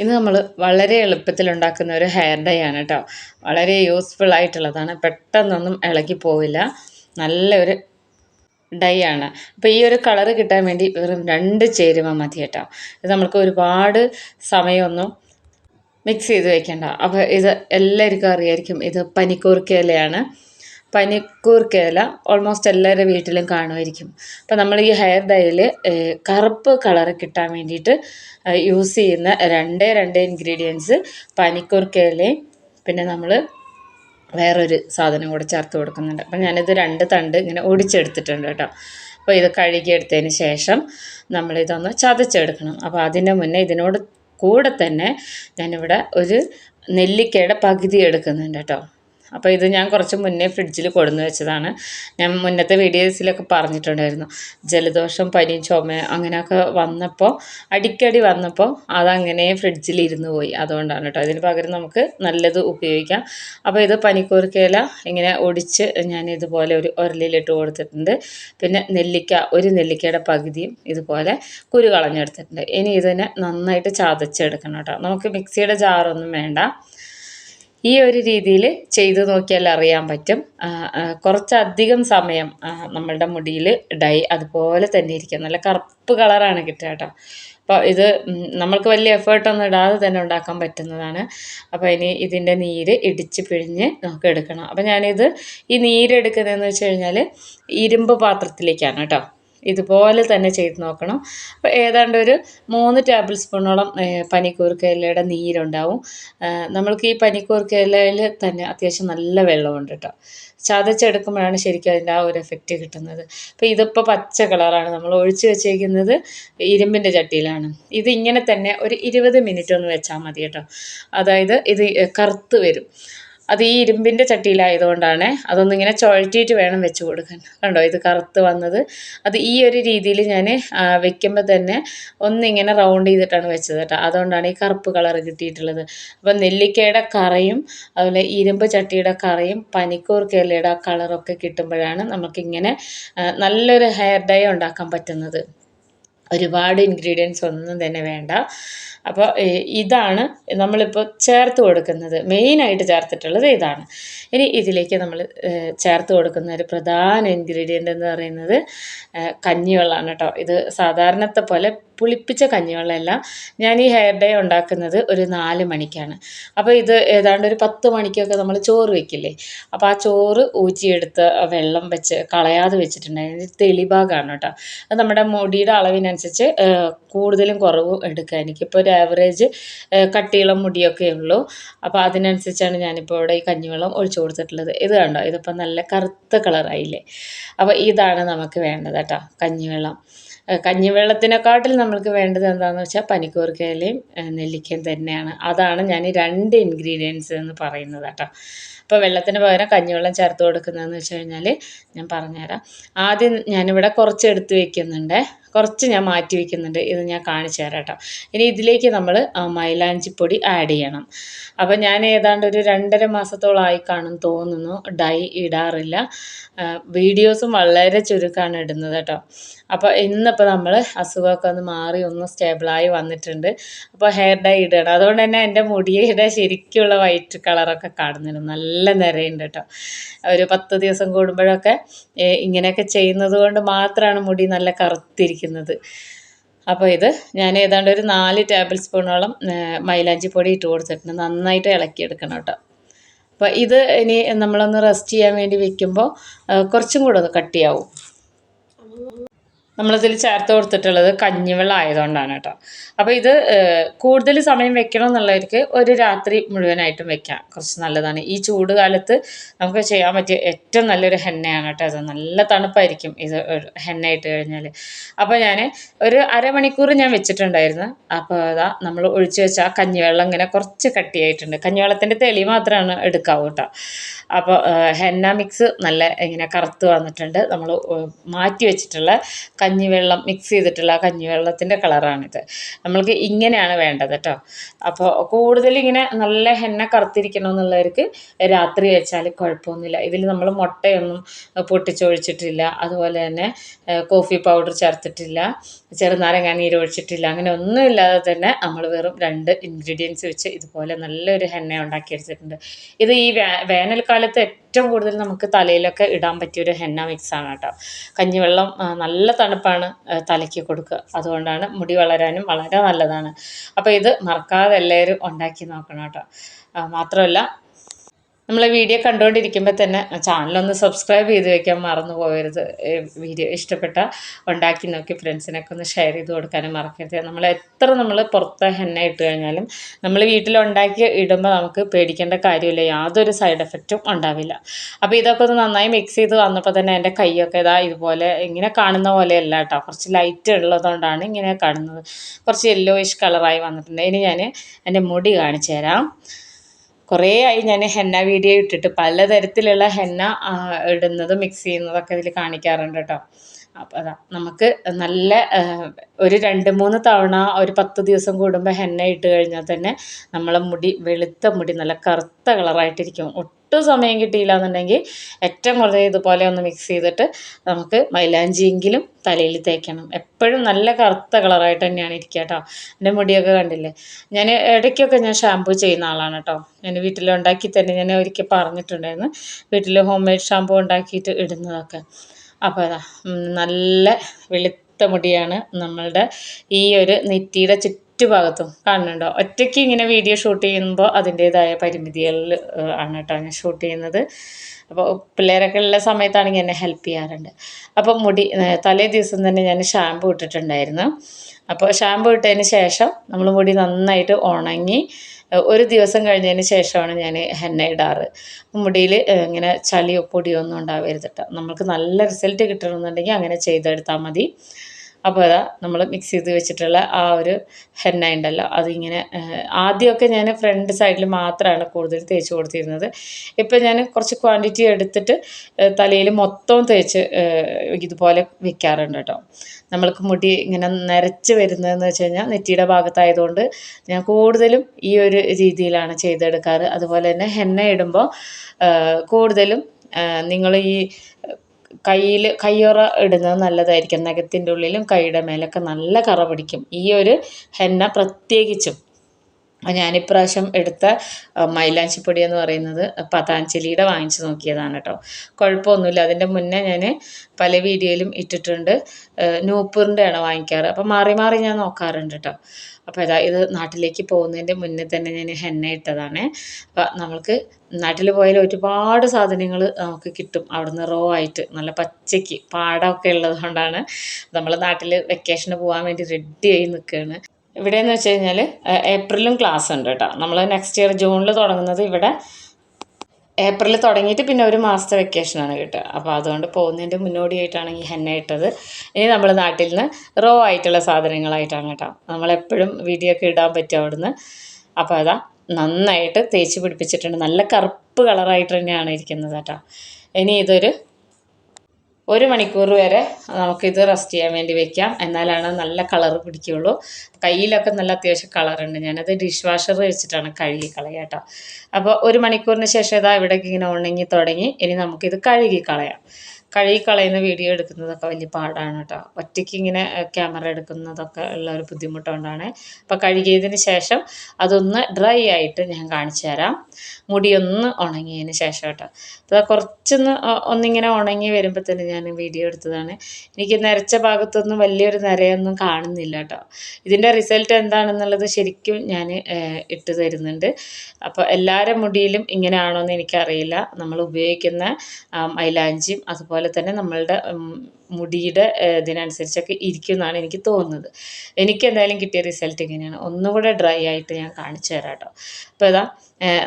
ഇന്ന് നമ്മൾ വളരെ എളുപ്പത്തിൽ ഉണ്ടാക്കുന്ന ഒരു ഹെയർ ഡൈ ആണ് കേട്ടോ വളരെ യൂസ്ഫുൾ ആയിട്ടുള്ളതാണ്. പെട്ടെന്നൊന്നും ഇളകി പോവില്ല. നല്ലൊരു ഡൈ ആണ്. അപ്പോൾ ഈ ഒരു കളറ് കിട്ടാൻ വേണ്ടി വെറും രണ്ട് ചേരുവ മതി കേട്ടോ ഇത് നമുക്ക് ഒരുപാട് സമയമൊന്നും മിക്സ് ചെയ്ത് വെക്കണ്ട. അപ്പോൾ ഇത് എല്ലാവർക്കും അറിയായിരിക്കും ഇത് പനിക്കൂർക്കയിലയാണ്. പനിക്കൂർക്കയില ഓൾമോസ്റ്റ് എല്ലാവരുടെ വീട്ടിലും കാണുമായിരിക്കും. അപ്പോൾ നമ്മൾ ഈ ഹെയർ ഡൈയിൽ കറുപ്പ് കളർ കിട്ടാൻ വേണ്ടിയിട്ട് യൂസ് ചെയ്യുന്ന രണ്ടേ രണ്ട് ഇൻഗ്രീഡിയൻസ് പനിക്കൂർക്കയിലയും പിന്നെ നമ്മൾ വേറൊരു സാധനം കൂടെ ചേർത്ത് കൊടുക്കുന്നുണ്ട്. അപ്പം ഞാനിത് രണ്ട് തണ്ട് ഇങ്ങനെ ഒടിച്ചെടുത്തിട്ടുണ്ട് കേട്ടോ. അപ്പോൾ ഇത് കഴുകിയെടുത്തതിന് ശേഷം നമ്മളിതൊന്ന് ചതച്ചെടുക്കണം. അപ്പോൾ അതിന്റെ മുന്നേ ഇതിനോട് കൂടെ തന്നെ ഞാനിവിടെ ഒരു നെല്ലിക്കയുടെ പകുതി എടുക്കുന്നുണ്ട് കേട്ടോ. അപ്പോൾ ഇത് ഞാൻ കുറച്ച് മുന്നേ ഫ്രിഡ്ജിൽ കൊടുന്ന് വെച്ചതാണ്. ഞാൻ മുന്നത്തെ വീഡിയോസിലൊക്കെ പറഞ്ഞിട്ടുണ്ടായിരുന്നു. ജലദോഷം പനി ചുമ അങ്ങനെയൊക്കെ വന്നപ്പോൾ അടിക്കടി വന്നപ്പോൾ അതങ്ങനെ ഫ്രിഡ്ജിൽ ഇരുന്ന് പോയി. അതുകൊണ്ടാണ് കേട്ടോ. അതിന് പകരം നമുക്ക് നല്ലത് ഉപയോഗിക്കാം. അപ്പോൾ ഇത് പനിക്കൂർക്കയില ഇങ്ങനെ ഒടിച്ച് ഞാൻ ഇതുപോലെ ഒരു ഉരലിലിട്ട് കൊടുത്തിട്ടുണ്ട്. പിന്നെ നെല്ലിക്ക ഒരു നെല്ലിക്കയുടെ പകുതിയും ഇതുപോലെ കുരു കളഞ്ഞെടുത്തിട്ടുണ്ട്. ഇനി ഇതിനെ നന്നായിട്ട് ചതച്ചെടുക്കണം കേട്ടോ. നമുക്ക് മിക്സിയുടെ ജാറൊന്നും വേണ്ട. ഈ ഒരു രീതിയിൽ ചെയ്തു നോക്കിയാൽ അറിയാൻ പറ്റും. കുറച്ചധികം സമയം നമ്മളുടെ മുടിയിൽ ഡൈ അതുപോലെ തന്നെ ഇരിക്കും നല്ല കറുപ്പ് കളറാണ് കിട്ടുക കേട്ടോ. അപ്പോൾ ഇത് നമ്മൾക്ക് വലിയ എഫേർട്ടൊന്നും ഇടാതെ തന്നെ ഉണ്ടാക്കാൻ പറ്റുന്നതാണ്. അപ്പോൾ ഇനി ഇതിന്റെ നീര് ഇടിച്ച് പിഴിഞ്ഞ് നമുക്ക് എടുക്കണം. അപ്പോൾ ഞാനിത് ഈ നീരെടുക്കുന്നതെന്ന് വെച്ച് കഴിഞ്ഞാൽ ഇരുമ്പ് പാത്രത്തിലേക്കാണ് കേട്ടോ. ഇതുപോലെ തന്നെ ചെയ്ത് നോക്കണം. അപ്പോൾ ഏതാണ്ട് ഒരു മൂന്ന് ടേബിൾ സ്പൂണോളം പനിക്കൂർക്കയിലയുടെ നീരുണ്ടാവും. നമ്മൾക്ക് ഈ പനിക്കൂർക്കയിലയിൽ തന്നെ അത്യാവശ്യം നല്ല വെള്ളമുണ്ട് കേട്ടോ ചതച്ചെടുക്കുമ്പോഴാണ് ശരിക്കും അതിന്റെ ആ ഒരു എഫക്റ്റ് കിട്ടുന്നത്. അപ്പോൾ ഇതിപ്പോൾ പച്ച കളറാണ്. നമ്മൾ ഒഴിച്ച് വെച്ചേക്കുന്നത് ഇരുമ്പിന്റെ ചട്ടിയിലാണ്. ഇത് ഇങ്ങനെ തന്നെ ഒരു ഇരുപത് മിനിറ്റ് ഒന്ന് വെച്ചാൽ മതി കേട്ടോ അതായത് ഇത് കറുത്ത് വരും. അത് ഈ ഇരുമ്പിന്റെ ചട്ടിയിലായതുകൊണ്ടാണ് അതൊന്നിങ്ങനെ ചുഴറ്റിയിട്ട് വേണം വെച്ച് കൊടുക്കാൻ. കണ്ടോ? ഇത് കറുത്ത് വന്നത്. അത് ഈ ഒരു രീതിയിൽ ഞാൻ വെക്കുമ്പോൾ തന്നെ ഒന്നിങ്ങനെ റൗണ്ട് ചെയ്തിട്ടാണ് വെച്ചത് കേട്ടോ. അതുകൊണ്ടാണ് ഈ കറുപ്പ് കളർ കിട്ടിയിട്ടുള്ളത്. അപ്പോൾ നെല്ലിക്കയുടെ കറയും അതുപോലെ ഇരുമ്പ് ചട്ടിയുടെ കറയും പനിക്കൂർക്കയിലയുടെ ആ കളറൊക്കെ കിട്ടുമ്പോഴാണ് നമുക്കിങ്ങനെ നല്ലൊരു ഹെയർ ഡൈ ഉണ്ടാക്കാൻ പറ്റുന്നത്. ഒരുപാട് ഇൻഗ്രീഡിയൻസ് ഒന്നും തന്നെ വേണ്ട. അപ്പോൾ ഇതാണ് നമ്മളിപ്പോൾ ചേർത്ത് കൊടുക്കുന്നത്. മെയിനായിട്ട് ചേർത്തിട്ടുള്ളത് ഇതാണ്. ഇനി ഇതിലേക്ക് നമ്മൾ ചേർത്ത് കൊടുക്കുന്ന ഒരു പ്രധാന ഇൻഗ്രീഡിയന്റ് എന്ന് പറയുന്നത് കഞ്ഞിവെള്ളമാണ് കേട്ടോ ഇത് സാധാരണത്തെ പോലെ പുളിപ്പിച്ച കഞ്ഞിവെള്ളമല്ല. ഞാൻ ഈ ഹെയർ ഡേ ഉണ്ടാക്കുന്നത് ഒരു നാല് മണിക്കാണ്. അപ്പോൾ ഇത് ഏതാണ്ട് ഒരു പത്ത് മണിക്കൊക്കെ നമ്മൾ ചോറ് വെക്കില്ലേ? അപ്പോൾ ആ ചോറ് ഊറ്റിയെടുത്ത് വെള്ളം വെച്ച് കളയാതെ വെച്ചിട്ടുണ്ടായിരുന്നു. തെളിഭാഗമാണ് കേട്ടോ. അത് നമ്മുടെ മുടിയുടെ അളവിനനുസരിച്ച് കൂടുതലും കുറവും എടുക്കുക. എനിക്കിപ്പോൾ ഒരു ആവറേജ് കട്ടിയുള്ള മുടിയൊക്കെ ഉള്ളൂ. അപ്പോൾ അതിനനുസരിച്ചാണ് ഞാനിപ്പോൾ ഇവിടെ ഈ കഞ്ഞിവെള്ളം ഒഴിച്ചു കൊടുത്തിട്ടുള്ളത്. ഇത് കണ്ടോ? ഇതിപ്പോൾ നല്ല കറുത്ത കളറായില്ലേ? അപ്പോൾ ഇതാണ് നമുക്ക് വേണ്ടത് കേട്ടോ കഞ്ഞിവെള്ളം. കഞ്ഞിവെള്ളത്തിനെക്കാട്ടിൽ നമ്മൾക്ക് വേണ്ടത് എന്താണെന്ന് വെച്ചാൽ പനിക്കൂർക്കയിലയും നെല്ലിക്കയും തന്നെയാണ്. അതാണ് ഞാൻ ഈ രണ്ട് ഇൻഗ്രീഡിയൻസ് എന്ന് പറയുന്നത് കേട്ടോ. അപ്പോൾ വെള്ളത്തിന് പകരം കഞ്ഞിവെള്ളം ചേർത്ത് കൊടുക്കുന്നതെന്ന് വെച്ച് കഴിഞ്ഞാൽ ഞാൻ പറഞ്ഞുതരാം. ആദ്യം ഞാനിവിടെ കുറച്ച് എടുത്ത് വെക്കുന്നുണ്ട്. കുറച്ച് ഞാൻ മാറ്റി വയ്ക്കുന്നുണ്ട് ഇത് ഞാൻ കാണിച്ചു തരാം കേട്ടോ. ഇനി ഇതിലേക്ക് നമ്മൾ മൈലാഞ്ചിപ്പൊടി ആഡ് ചെയ്യണം. അപ്പോൾ ഞാൻ ഏതാണ്ട് ഒരു രണ്ടര മാസത്തോളമായി കാണും തോന്നുന്നു. ഡൈ ഇടാറില്ല. വീഡിയോസും വളരെ ചുരുക്കമാണ് ഇടുന്നത് കേട്ടോ. അപ്പോൾ ഇന്നിപ്പോൾ നമ്മൾ അസുഖമൊക്കെ ഒന്ന് മാറി ഒന്ന് സ്റ്റേബിളായി വന്നിട്ടുണ്ട്. അപ്പോൾ ഹെയർ ഡൈ ഇടണം. അതുകൊണ്ട് തന്നെ എന്റെ മുടിയുടെ ശരിക്കുള്ള വൈറ്റ് കളറൊക്കെ കാണുന്നുണ്ട്. നല്ല നിറയുണ്ട് കേട്ടോ. ഒരു പത്ത് ദിവസം കൂടുമ്പോഴൊക്കെ ഇങ്ങനെയൊക്കെ ചെയ്യുന്നത് കൊണ്ട് മാത്രമാണ് മുടി നല്ല കറുത്തിരിക്കുന്നത്. അപ്പോൾ ഇത് ഞാൻ ഏതാണ്ട് ഒരു നാല് ടേബിൾ സ്പൂണോളം മൈലാഞ്ചി പൊടി ഇട്ട് കൊടുത്തിട്ടുണ്ട്. നന്നായിട്ട് ഇളക്കിയെടുക്കണം കേട്ടോ. അപ്പോൾ ഇത് ഇനി നമ്മളൊന്ന് റെസ്റ്റ് ചെയ്യാൻ വേണ്ടി വെക്കുമ്പോൾ കുറച്ചും കൂടെ ഒന്ന് കട്ടിയാവും. നമ്മളിതിൽ ചേർത്ത് കൊടുത്തിട്ടുള്ളത് കഞ്ഞിവെള്ളം ആയതുകൊണ്ടാണ് കേട്ടോ. അപ്പോൾ ഇത് കൂടുതൽ സമയം വെക്കണം എന്നുള്ളവർക്ക് ഒരു രാത്രി മുഴുവനായിട്ടും വെക്കാം. കുറച്ച് നല്ലതാണ്. ഈ ചൂട് കാലത്ത് നമുക്ക് ചെയ്യാൻ പറ്റിയ ഏറ്റവും നല്ലൊരു ഹെന്നയാണ് കേട്ടോ അത് നല്ല തണുപ്പായിരിക്കും ഇത് ഹെന്ന ഇട്ട് കഴിഞ്ഞാൽ. അപ്പോൾ ഞാൻ ഒരു അരമണിക്കൂർ ഞാൻ വെച്ചിട്ടുണ്ടായിരുന്നു. അപ്പോൾ അതാ നമ്മൾ ഒഴിച്ച് വെച്ച ആ കഞ്ഞിവെള്ളം ഇങ്ങനെ കുറച്ച് കട്ടിയായിട്ടുണ്ട്. കഞ്ഞിവെള്ളത്തിന്റെ തെളി മാത്രമാണ് എടുക്കാവൂ കേട്ടോ. അപ്പോൾ ഹെന്ന മിക്സ് നല്ല ഇങ്ങനെ കറുത്ത് വന്നിട്ടുണ്ട്. നമ്മൾ മാറ്റി വെച്ചിട്ടുള്ള കഞ്ഞിവെള്ളം മിക്സ് ചെയ്തിട്ടുള്ള കഞ്ഞിവെള്ളത്തിന്റെ കളറാണിത്. നമ്മൾക്ക് ഇങ്ങനെയാണ് വേണ്ടത് കേട്ടോ അപ്പോൾ കൂടുതൽ ഇങ്ങനെ നല്ല ഹെന്ന കറുത്തിരിക്കണമെന്നുള്ളവർക്ക് രാത്രി വെച്ചാൽ കുഴപ്പമൊന്നുമില്ല. ഇതിൽ നമ്മൾ മുട്ടയൊന്നും പൊട്ടിച്ചൊഴിച്ചിട്ടില്ല. അതുപോലെ തന്നെ കോഫി പൗഡർ ചേർത്തിട്ടില്ല. ചെറുനാരങ്ങ നീര് ഒഴിച്ചിട്ടില്ല. അങ്ങനെ ഒന്നും ഇല്ലാതെ തന്നെ നമ്മൾ വെറും രണ്ട് ഇൻഗ്രീഡിയൻസ് വെച്ച് ഇതുപോലെ നല്ലൊരു ഹെന്ന ഉണ്ടാക്കിയെടുത്തിട്ടുണ്ട്. ഇത് ഈ വേനൽക്കാലത്ത് ഏറ്റവും കൂടുതൽ നമുക്ക് തലയിലൊക്കെ ഇടാൻ പറ്റിയ ഒരു ഹെന്ന മിക്സാണ് കേട്ടോ. കഞ്ഞിവെള്ളം നല്ല തണുപ്പാണ് തലയ്ക്ക് കൊടുക്കുക. അതുകൊണ്ടാണ് മുടി വളരാനും വളരെ നല്ലതാണ്. അപ്പോൾ ഇത് മറക്കാതെ എല്ലാവരും ഉണ്ടാക്കി നോക്കണം കേട്ടോ. മാത്രമല്ല നമ്മളെ വീഡിയോ കണ്ടുകൊണ്ടിരിക്കുമ്പോൾ തന്നെ ചാനലൊന്ന് സബ്സ്ക്രൈബ് ചെയ്ത് വെക്കാൻ മറന്നു പോകരുത് വീഡിയോ ഇഷ്ടപ്പെട്ട ഉണ്ടാക്കി നോക്കി ഫ്രണ്ട്സിനൊക്കെ ഒന്ന് ഷെയർ ചെയ്ത് കൊടുക്കാനും മറക്കരുത്. നമ്മൾ എത്ര നമ്മൾ പുറത്ത് ഹെന്ന ഇട്ട് കഴിഞ്ഞാലും നമ്മൾ വീട്ടിലുണ്ടാക്കി ഇടുമ്പോൾ നമുക്ക് പേടിക്കേണ്ട കാര്യമില്ല. യാതൊരു സൈഡ് എഫക്റ്റും ഉണ്ടാവില്ല. അപ്പോൾ ഇതൊക്കെ ഒന്ന് നന്നായി മിക്സ് ചെയ്ത് വന്നപ്പോൾ തന്നെ എന്റെ കൈയൊക്കെ ഇതാ ഇതുപോലെ ഇങ്ങനെ കാണുന്ന പോലെയല്ല കേട്ടോ. കുറച്ച് ലൈറ്റ് ഉള്ളതുകൊണ്ടാണ് ഇങ്ങനെ കാണുന്നത്. കുറച്ച് യെല്ലോയിഷ് കളറായി വന്നിട്ടുണ്ട്. ഇനി ഞാൻ എന്റെ മുടി കാണിച്ചു തരാം. കുറേ ആയി ഞാൻ ഹെന്ന വീഡിയോ ഇട്ടിട്ട് പലതരത്തിലുള്ള ഹെന്ന ഇടുന്നതും മിക്സ് ചെയ്യുന്നതൊക്കെ ഇതിൽ കാണിക്കാറുണ്ട് കേട്ടോ അപ്പോൾ അതാ നമുക്ക് നല്ല ഒരു രണ്ട് മൂന്ന് തവണ ഒരു പത്ത് ദിവസം കൂടുമ്പോൾ ഹെന്ന ഇട്ട് കഴിഞ്ഞാൽ തന്നെ നമ്മളെ മുടി വെളുത്ത മുടി നല്ല കറുത്ത കളറായിട്ടിരിക്കും. ഒട്ടും സമയം കിട്ടിയില്ല എന്നുണ്ടെങ്കിൽ ഏറ്റവും കുറഞ്ഞത് ഇതുപോലെ ഒന്ന് മിക്സ് ചെയ്തിട്ട് നമുക്ക് മൈലാഞ്ചിയെങ്കിലും തലയിൽ തേക്കണം. എപ്പോഴും നല്ല കറുത്ത കളറായിട്ട് തന്നെയാണ് ഇരിക്കുക കേട്ടോ. എന്റെ മുടിയൊക്കെ കണ്ടില്ലേ? ഞാൻ ഇടയ്ക്കൊക്കെ ഞാൻ ഷാമ്പു ചെയ്യുന്ന ആളാണ് കേട്ടോ. ഞാൻ വീട്ടിലുണ്ടാക്കി തന്നെ ഞാൻ ഒരിക്കൽ പറഞ്ഞിട്ടുണ്ടായിരുന്നു. വീട്ടിൽ ഹോം മെയ്ഡ് ഷാമ്പു ഉണ്ടാക്കിയിട്ട് ഇടുന്നതൊക്കെ. അപ്പോൾ അതാ നല്ല വെളുത്ത മുടിയാണ് നമ്മളുടെ ഈ ഒരു നെറ്റിയുടെ ചുറ്റുഭാഗത്തും കാണുന്നുണ്ടോ? ഒറ്റയ്ക്ക് ഇങ്ങനെ വീഡിയോ ഷൂട്ട് ചെയ്യുമ്പോൾ അതിന്റെതായ പരിമിതികളിൽ ആണ് കേട്ടോ ഞാൻ ഷൂട്ട് ചെയ്യുന്നത്. അപ്പോൾ പിള്ളേരൊക്കെ ഉള്ള സമയത്താണെങ്കിൽ എന്നെ ഹെൽപ്പ് ചെയ്യാറുണ്ട്. അപ്പോൾ മുടി തലേ ദിവസം തന്നെ ഞാൻ ഷാമ്പു ഇട്ടിട്ടുണ്ടായിരുന്നു. അപ്പോൾ ഷാമ്പു ഇട്ടതിന് ശേഷം നമ്മൾ മുടി നന്നായിട്ട് ഉണങ്ങി ഒരു ദിവസം കഴിഞ്ഞതിന് ശേഷമാണ് ഞാൻ ഹെന്ന ഇടാറ്. മുടിയിൽ ഇങ്ങനെ ചളിയോ പൊടിയോ ഒന്നും ഉണ്ടാവരുത് കേട്ടോ. നമുക്ക് നല്ല റിസൾട്ട് കിട്ടണമെന്നുണ്ടെങ്കിൽ അങ്ങനെ ചെയ്തെടുത്താൽ മതി. അപ്പോൾ അതാ നമ്മൾ മിക്സ് ചെയ്ത് വെച്ചിട്ടുള്ള ആ ഒരു ഹെന്ന ഉണ്ടല്ലോ. അതിങ്ങനെ ആദ്യമൊക്കെ ഞാൻ ഫ്രണ്ട് സൈഡിൽ മാത്രമാണ് കൂടുതൽ തേച്ച് കൊടുത്തിരുന്നത്. ഇപ്പം ഞാൻ കുറച്ച് ക്വാണ്ടിറ്റി എടുത്തിട്ട് തലയിൽ മൊത്തം തേച്ച് ഇതുപോലെ വെക്കാറുണ്ട് കേട്ടോ നമ്മൾക്ക് മുടി ഇങ്ങനെ നരച്ച് വരുന്നതെന്ന് വെച്ച് കഴിഞ്ഞാൽ നെറ്റിയുടെ ഭാഗത്തായതുകൊണ്ട് ഞാൻ കൂടുതലും ഈ ഒരു രീതിയിലാണ് ചെയ്തെടുക്കാറ്. അതുപോലെ തന്നെ ഹെന്ന ഇടുമ്പോൾ കൂടുതലും നിങ്ങൾ ഈ കയ്യിൽ കയ്യുറ ഇടുന്നത് നല്ലതായിരിക്കും. നഖത്തിന്റെ ഉള്ളിലും കൈയുടെ മേലൊക്കെ നല്ല കറ പിടിക്കും. ഈ ഒരു ഹെന്ന പ്രത്യേകിച്ചും. ഞാനിപ്രാവശ്യം എടുത്ത മൈലാഞ്ചിപ്പൊടി എന്ന് പറയുന്നത് പതാഞ്ജലിയുടെ വാങ്ങിച്ചു നോക്കിയതാണ് കേട്ടോ. കുഴപ്പമൊന്നുമില്ല. അതിന്റെ മുന്നേ ഞാൻ പല വീഡിയോയിലും ഇട്ടിട്ടുണ്ട്. നൂപ്പൂറിന്റെ ആണ് വാങ്ങിക്കാറ്. അപ്പം മാറി മാറി ഞാൻ നോക്കാറുണ്ട് കേട്ടോ. അപ്പോൾ ഇതാ ഇത് നാട്ടിലേക്ക് പോകുന്നതിന്റെ മുന്നേ തന്നെ ഞാൻ ഹെന്ന ഇട്ടതാണ്. അപ്പോൾ നമ്മൾക്ക് നാട്ടിൽ പോയാൽ ഒരുപാട് സാധനങ്ങൾ നമുക്ക് കിട്ടും. അവിടുന്ന് റോ ആയിട്ട് നല്ല പച്ചയ്ക്ക് പാടമൊക്കെ ഉള്ളത് കൊണ്ടാണ് നമ്മൾ നാട്ടിൽ വെക്കേഷന് പോകാൻ വേണ്ടി റെഡി ആയി നിൽക്കുകയാണ് ഇവിടെയെന്ന് വെച്ച് കഴിഞ്ഞാൽ ഏപ്രിലും ക്ലാസ് ഉണ്ട് കേട്ടോ നമ്മൾ നെക്സ്റ്റ് ഇയർ ജൂണിൽ തുടങ്ങുന്നത് ഇവിടെ ഏപ്രിൽ തുടങ്ങിയിട്ട് പിന്നെ ഒരു മാസത്തെ വെക്കേഷനാണ് കിട്ടുക. അപ്പോൾ അതുകൊണ്ട് പോകുന്നതിന്റെ മുന്നോടിയായിട്ടാണ് ഈ ഹെന്ന ഇട്ടത്. ഇനി നമ്മൾ നാട്ടിൽ നിന്ന് റോ ആയിട്ടുള്ള സാധനങ്ങളായിട്ടാണ് കേട്ടോ നമ്മളെപ്പോഴും വീഡിയോ ഒക്കെ ഇടാൻ പറ്റും അവിടുന്ന്. അപ്പോൾ അതാ നന്നായിട്ട് തേച്ച് പിടിപ്പിച്ചിട്ടുണ്ട്. നല്ല കറുപ്പ് കളറായിട്ട് തന്നെയാണ് ഇരിക്കുന്നത് കേട്ടോ ഇനി ഇതൊരു ഒരു മണിക്കൂർ വരെ നമുക്കിത് റെസ്റ്റ് ചെയ്യാൻ വേണ്ടി വെക്കാം. എന്നാലാണ് നല്ല കളർ പിടിക്കുകയുള്ളൂ കയ്യിലൊക്കെ നല്ല അത്യാവശ്യം കളറുണ്ട് ഞാനത് ഡിഷ് വാഷർ വെച്ചിട്ടാണ് കഴുകി കളയുക കേട്ടോ. അപ്പോൾ ഒരു മണിക്കൂറിന് ശേഷം ഇതാ ഇവിടേക്ക് ഇങ്ങനെ ഉണങ്ങി തുടങ്ങി. ഇനി നമുക്കിത് കഴുകി കളയാം. കഴുകി കളയുന്ന വീഡിയോ എടുക്കുന്നതൊക്കെ വലിയ പാടാണ് കേട്ടോ. ഒറ്റയ്ക്ക് ഇങ്ങനെ ക്യാമറ എടുക്കുന്നതൊക്കെ ഉള്ള ഒരു ബുദ്ധിമുട്ടുകൊണ്ടാണ്. അപ്പോൾ കഴുകിയതിന് ശേഷം അതൊന്ന് ഡ്രൈ ആയിട്ട് ഞാൻ കാണിച്ചു തരാം. മുടിയൊന്ന് ഉണങ്ങിയതിന് ശേഷം കേട്ടോ. അപ്പോൾ കുറച്ചൊന്ന് ഒന്നിങ്ങനെ ഉണങ്ങി വരുമ്പോൾ തന്നെ ഞാൻ വീഡിയോ എടുത്തതാണ്. എനിക്ക് നരച്ച ഭാഗത്തൊന്നും വലിയൊരു നരയൊന്നും കാണുന്നില്ല കേട്ടോ. ഇതിന്റെ റിസൾട്ട് എന്താണെന്നുള്ളത് ശരിക്കും ഞാൻ ഇട്ട് തരുന്നുണ്ട്. അപ്പോൾ എല്ലാവരുടെ മുടിയിലും ഇങ്ങനെയാണോ എന്ന് എനിക്കറിയില്ല. നമ്മൾ ഉപയോഗിക്കുന്ന മൈലാഞ്ചിയും അതുപോലെ അതുപോലെ തന്നെ നമ്മളുടെ മുടിയുടെ ഇതിനനുസരിച്ചൊക്കെ ഇരിക്കും എന്നാണ് എനിക്ക് തോന്നുന്നത്. എനിക്ക് എന്തായാലും കിട്ടിയ റിസൾട്ട് ഇങ്ങനെയാണ്. ഒന്നുകൂടെ ഡ്രൈ ആയിട്ട് ഞാൻ കാണിച്ചു തരാം കേട്ടോ. അപ്പോൾ ഇതാ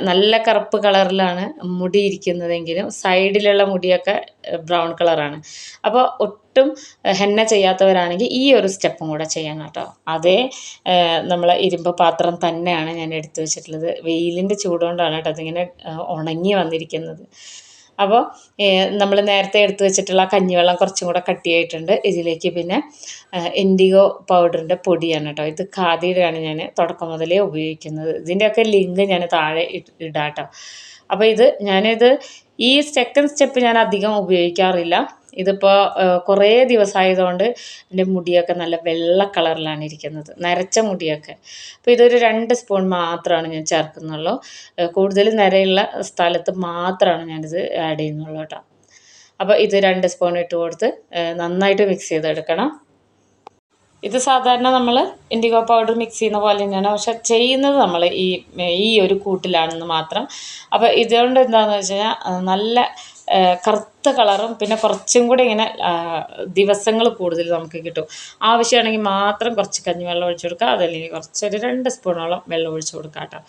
നല്ല കറുപ്പ് കളറിലാണ് മുടി ഇരിക്കുന്നതെങ്കിലും സൈഡിലുള്ള മുടിയൊക്കെ ബ്രൗൺ കളറാണ്. അപ്പോൾ ഒട്ടും ഹെന്ന ചെയ്യാത്തവരാണെങ്കിൽ ഈ ഒരു സ്റ്റെപ്പും കൂടെ ചെയ്യാം കേട്ടോ. അതേ നമ്മളെ ഇരുമ്പ് പാത്രം തന്നെയാണ് ഞാൻ എടുത്തു വെച്ചിട്ടുള്ളത്. വെയിലിന്റെ ചൂടുകൊണ്ടാണ് കേട്ടോ അതിങ്ങനെ ഉണങ്ങി വന്നിരിക്കുന്നത്. അപ്പോൾ നമ്മൾ നേരത്തെ എടുത്തു വെച്ചിട്ടുള്ള കഞ്ഞിവെള്ളം കുറച്ചും കൂടെ കട്ടിയായിട്ടുണ്ട്. ഇതിലേക്ക് പിന്നെ ഇൻഡിഗോ പൗഡറിന്റെ പൊടിയാണ് കേട്ടോ. ഇത് ഖാദിയുടെയാണ് ഞാൻ തുടക്കം മുതലേ ഉപയോഗിക്കുന്നത്. ഇതിന്റെയൊക്കെ ലിങ്ക് ഞാൻ താഴെ ഇടാം കേട്ടോ അപ്പോൾ ഇത് ഞാനിത് ഈ സെക്കൻഡ് സ്റ്റെപ്പ് ഞാൻ അധികം ഉപയോഗിക്കാറില്ല. ഇതിപ്പോൾ കുറേ ദിവസമായതുകൊണ്ട് എന്റെ മുടിയൊക്കെ നല്ല വെള്ള കളറിലാണ് ഇരിക്കുന്നത് നരച്ച മുടിയൊക്കെ. അപ്പോൾ ഇതൊരു രണ്ട് സ്പൂൺ മാത്രമാണ് ഞാൻ ചേർക്കുന്നുള്ളൂ. കൂടുതൽ നിരയുള്ള സ്ഥലത്ത് മാത്രമാണ് ഞാനിത് ആഡ് ചെയ്യുന്നുള്ളൂ കേട്ടോ. അപ്പോൾ ഇത് രണ്ട് സ്പൂൺ ഇട്ട് കൊടുത്ത് നന്നായിട്ട് മിക്സ് ചെയ്തെടുക്കണം. ഇത് സാധാരണ നമ്മൾ ഇൻഡിഗോ പൗഡർ മിക്സ് ചെയ്യുന്ന പോലെ തന്നെയാണ് പക്ഷെ ചെയ്യുന്നത് നമ്മൾ ഈ ഈ ഒരു കൂട്ടിലാണെന്ന് മാത്രം. അപ്പോൾ ഇതുകൊണ്ട് എന്താണെന്ന് വെച്ച് കഴിഞ്ഞാൽ നല്ല കറുത്ത കളറും പിന്നെ കുറച്ചും കൂടി ഇങ്ങനെ ദിവസങ്ങൾ കൂടുതൽ നമുക്ക് കിട്ടും. ആവശ്യമാണെങ്കിൽ മാത്രം കുറച്ച് കഞ്ഞിവെള്ളം ഒഴിച്ചു കൊടുക്കുക. അതല്ലെങ്കിൽ കുറച്ചൊരു രണ്ട് സ്പൂണോളം വെള്ളം ഒഴിച്ചു കൊടുക്കുക കേട്ടോ.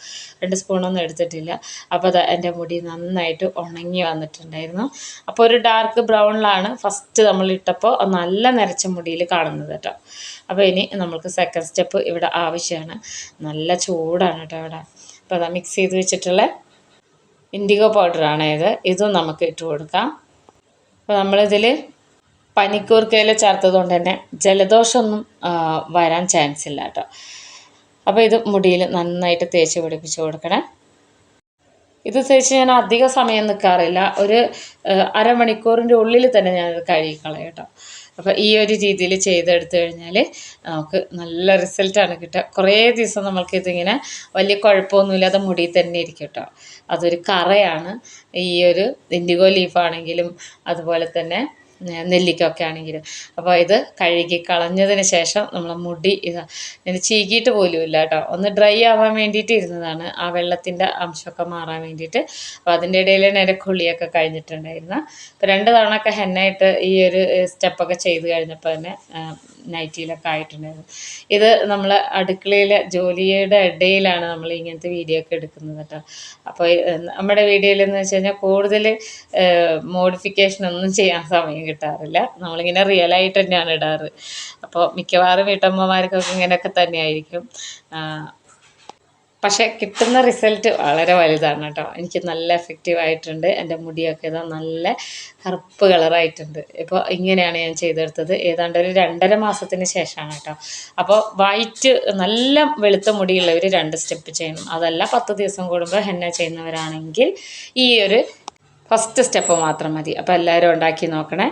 രണ്ട് സ്പൂണൊന്നും എടുത്തിട്ടില്ല. അപ്പോൾ അത് എന്റെ മുടി നന്നായിട്ട് ഉണങ്ങി വന്നിട്ടുണ്ടായിരുന്നു. അപ്പോൾ ഒരു ഡാർക്ക് ബ്രൗണിലാണ് ഫസ്റ്റ് നമ്മൾ ഇട്ടപ്പോൾ നല്ല നരച്ച മുടിയിൽ കാണുന്നത് കേട്ടോ. അപ്പോൾ ഇനി നമുക്ക് സെക്കൻഡ് സ്റ്റെപ്പ് ഇവിടെ ആവശ്യമാണ്. നല്ല ചൂടാണ് കേട്ടോ ഇവിടെ. അപ്പോൾ അതാ മിക്സ് ചെയ്ത് വെച്ചിട്ടുള്ള ഇൻഡിഗോ പൗഡറാണ് ഇത്. ഇതും നമുക്ക് ഇട്ട് കൊടുക്കാം. അപ്പോൾ നമ്മളിതിൽ പനിക്കൂർക്കയില ചേർത്തത് കൊണ്ട് തന്നെ ജലദോഷമൊന്നും വരാൻ ചാൻസ് ഇല്ല കേട്ടോ അപ്പോൾ ഇത് മുടിയിൽ നന്നായിട്ട് തേച്ച് പിടിപ്പിച്ച് കൊടുക്കണേ. ഇത് തേച്ച് ഞാൻ അധിക സമയം നിൽക്കാറില്ല ഒരു അരമണിക്കൂറിന്റെ ഉള്ളിൽ തന്നെ ഞാനത് കഴുകിക്കളയും കേട്ടോ അപ്പോൾ ഈ ഒരു രീതിയിൽ ചെയ്തെടുത്തു കഴിഞ്ഞാൽ നമുക്ക് നല്ല റിസൾട്ടാണ് കിട്ടുക. കുറേ ദിവസം നമുക്കിതിങ്ങനെ വലിയ കുഴപ്പമൊന്നുമില്ലാതെ മുടി തന്നെ ഇരിക്കും കേട്ടോ. അതൊരു കറയാണ്. ഈ ഒരു ഇൻഡിഗോ ലീഫാണെങ്കിലും അതുപോലെ തന്നെ നെല്ലിക്കൊക്കെ ആണെങ്കിലും. അപ്പോൾ ഇത് കഴുകി കളഞ്ഞതിന് ശേഷം നമ്മൾ മുടി ഇത് ഇത് ചീകിയിട്ട് പോലും ഇല്ല കേട്ടോ ഒന്ന് ഡ്രൈ ആവാൻ വേണ്ടിയിട്ട് ഇരുന്നതാണ്. ആ വെള്ളത്തിന്റെ അംശമൊക്കെ മാറാൻ വേണ്ടിയിട്ട്. അപ്പോൾ അതിന്റെ ഇടയിൽ നേരെ കുളിയൊക്കെ കഴിഞ്ഞിട്ടുണ്ടായിരുന്നു. അപ്പോൾ രണ്ട് തവണ ഒക്കെ ഹെന്നായിട്ട് ഈ ഒരു സ്റ്റെപ്പൊക്കെ ചെയ്ത് കഴിഞ്ഞപ്പോൾ തന്നെ നൈറ്റിയിലൊക്കെ ആയിട്ടുണ്ടായിരുന്നു. ഇത് നമ്മൾ അടുക്കളയിലെ ജോലിയുടെ ഇടയിലാണ് നമ്മൾ ഇങ്ങനത്തെ വീഡിയോ ഒക്കെ എടുക്കുന്നത് കേട്ടോ. അപ്പോൾ നമ്മുടെ വീഡിയോയിലെന്ന് വെച്ച് കഴിഞ്ഞാൽ കൂടുതൽ മോഡിഫിക്കേഷൻ ഒന്നും ചെയ്യാൻ സമയം കിട്ടാറില്ല. നമ്മളിങ്ങനെ റിയൽ ആയിട്ട് തന്നെയാണ് ഇടാറ്. അപ്പോൾ മിക്കവാറും വീട്ടമ്മമാർക്കൊക്കെ ഇങ്ങനെയൊക്കെ തന്നെയായിരിക്കും. പക്ഷേ കിട്ടുന്ന റിസൾട്ട് വളരെ വലുതാണ് കേട്ടോ. എനിക്ക് നല്ല എഫക്റ്റീവ് ആയിട്ടുണ്ട്. എന്റെ മുടിയൊക്കെ ഇതാ നല്ല കറുപ്പ് കളറായിട്ടുണ്ട് ഇപ്പോൾ ഇങ്ങനെയാണ് ഞാൻ ചെയ്തെടുത്തത്. ഏതാണ്ട് ഒരു രണ്ടര മാസത്തിന് ശേഷമാണ് കേട്ടോ. അപ്പോൾ വൈറ്റ് നല്ല വെളുത്ത മുടിയുള്ളവർ രണ്ട് സ്റ്റെപ്പ് ചെയ്യണം. അതല്ല പത്ത് ദിവസം കൂടുമ്പോൾ ഹെന്ന ചെയ്യുന്നവരാണെങ്കിൽ ഈ ഒരു ഫസ്റ്റ് സ്റ്റെപ്പ് മാത്രം മതി. അപ്പോൾ എല്ലാവരും ഉണ്ടാക്കി നോക്കണേ.